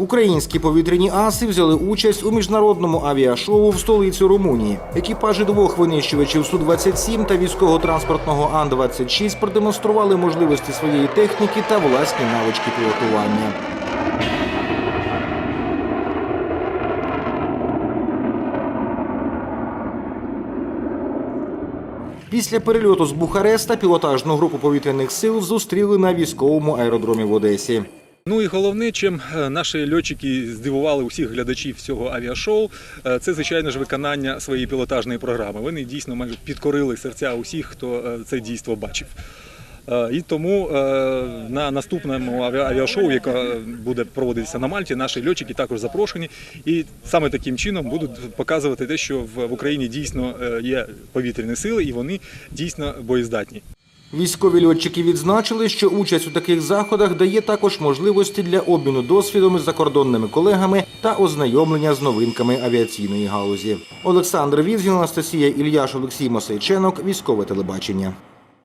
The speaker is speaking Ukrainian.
Українські повітряні аси взяли участь у міжнародному авіашоу в столиці Румунії. Екіпажі двох винищувачів Су-27 та військово-транспортного Ан-26 продемонстрували можливості своєї техніки та власні навички пілотування. Після перельоту з Бухареста пілотажну групу повітряних сил зустріли на військовому аеродромі в Одесі. Ну і головне, чим е, наші льотчики здивували усіх глядачів цього авіашоу, е, це звичайно ж виконання своєї пілотажної програми. Вони дійсно майже підкорили серця усіх, хто е, це дійство бачив. І тому на наступному авіашоу, яке буде проводитися на Мальті, наші льотчики також запрошені. І саме таким чином будуть показувати те, що в Україні дійсно є повітряні сили і вони дійсно боєздатні. Військові льотчики відзначили, що участь у таких заходах дає також можливості для обміну досвідом із закордонними колегами та ознайомлення з новинками авіаційної галузі. Олександр Візгін, Анастасія Ільяш, Олексій Мосейченок, військове телебачення.